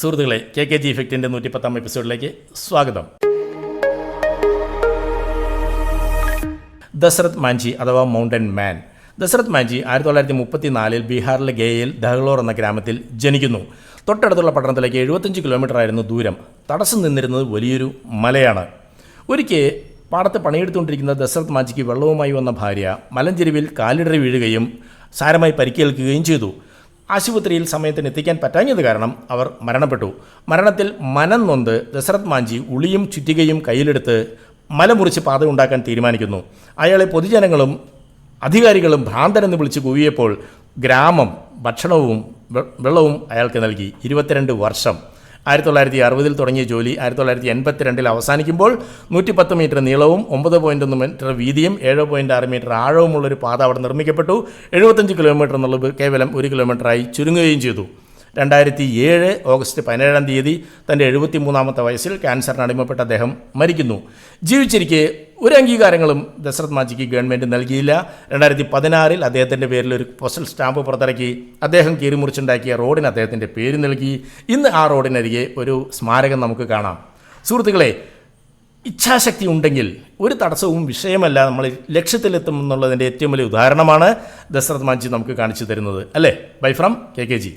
സുഹൃത്തുക്കളെ K K G ഇഫക്റ്റിന്റെ നൂറ്റിപ്പത്താം എപ്പിസോഡിലേക്ക് സ്വാഗതം. ദശരത് മാഞ്ചി അഥവാ മൗണ്ടൻ മാൻ ദശരത് മാഞ്ചി ആയിരത്തി തൊള്ളായിരത്തി മുപ്പത്തി നാലിൽ ബീഹാറിലെ ഗയയിൽ ദഹ്ലോർ എന്ന ഗ്രാമത്തിൽ ജനിക്കുന്നു. തൊട്ടടുത്തുള്ള പട്ടണത്തിലേക്ക് എഴുപത്തഞ്ച് കിലോമീറ്റർ ആയിരുന്നു ദൂരം. തടസ്സം നിന്നിരുന്നത് വലിയൊരു മലയാണ്. ഒരിക്കൽ പാടത്ത് പണിയെടുത്തുകൊണ്ടിരിക്കുന്ന ദശരത് മാഞ്ചിക്ക് വെള്ളവുമായി വന്ന ഭാര്യ മലഞ്ചെരുവിൽ കാലിടറി വീഴുകയും സാരമായി പരിക്കേൽക്കുകയും ചെയ്തു. ആശുപത്രിയിൽ സമയത്തിന് എത്തിക്കാൻ പറ്റാഞ്ഞത് കാരണം അവർ മരണപ്പെട്ടു. മരണത്തിൽ മനം നൊന്ത് ദശരഥ് മാഞ്ചി ഉളിയും ചുറ്റികയും കയ്യിലെടുത്ത് മലമുറിച്ച് പാത ഉണ്ടാക്കാൻ തീരുമാനിക്കുന്നു. അയാളെ പൊതുജനങ്ങളും അധികാരികളും ഭ്രാന്തനെന്ന് വിളിച്ച് കൂവിയപ്പോൾ ഗ്രാമം ഭക്ഷണവും വെള്ളവും അയാൾക്ക് നൽകി. ഇരുപത്തിരണ്ട് വർഷം. ആയിരത്തി തൊള്ളായിരത്തി അറുപതിൽ തുടങ്ങിയ ജോലി ആയിരത്തി തൊള്ളായിരത്തി എൺപത്തിരണ്ടിൽ അവസാനിക്കുമ്പോൾ നൂറ്റി പത്ത് മീറ്റർ നീളവും ഒമ്പത് പോയിന്റ് ഒന്ന് മീറ്റർ വീതിയും ഏഴ് പോയിന്റ് ആറ് മീറ്റർ ആഴവുമുള്ളൊരു പാത അവിടെ നിർമ്മിക്കപ്പെട്ടു. എഴുപത്തഞ്ച് കിലോമീറ്റർ എന്നുള്ളത് കേവലം ഒരു കിലോമീറ്ററായി ചുരുങ്ങുകയും ചെയ്തു. രണ്ടായിരത്തി ഏഴ് ഓഗസ്റ്റ് പതിനേഴാം തീയതി തന്റെ എഴുപത്തി മൂന്നാമത്തെ വയസ്സിൽ ക്യാൻസറിന് അടിമപ്പെട്ട അദ്ദേഹം മരിക്കുന്നു. ജീവിച്ചിരിക്കെ ഒരു അംഗീകാരങ്ങളും ദശരഥ് മാജിക്ക് ഗവൺമെന്റ് നൽകിയില്ല. രണ്ടായിരത്തി പതിനാറിൽ അദ്ദേഹത്തിന്റെ പേരിൽ ഒരു പോസ്റ്റൽ സ്റ്റാമ്പ് പുറത്തിറക്കി അദ്ദേഹം കീറിമുറിച്ചുണ്ടാക്കിയ റോഡിന് അദ്ദേഹത്തിന്റെ പേര് നൽകി. ഇന്ന് ആ റോഡിനരികെ ഒരു സ്മാരകം നമുക്ക് കാണാം. സുഹൃത്തുക്കളെ ഇച്ഛാശക്തി ഉണ്ടെങ്കിൽ ഒരു തടസ്സവും വിഷയമല്ല. നമ്മൾ ലക്ഷ്യത്തിലെത്തും എന്നുള്ളതിന്റെ ഏറ്റവും വലിയ ഉദാഹരണമാണ് ദശരഥ് മാഞ്ചി നമുക്ക് കാണിച്ചു തരുന്നത്. അല്ലേ? Bye from K K G.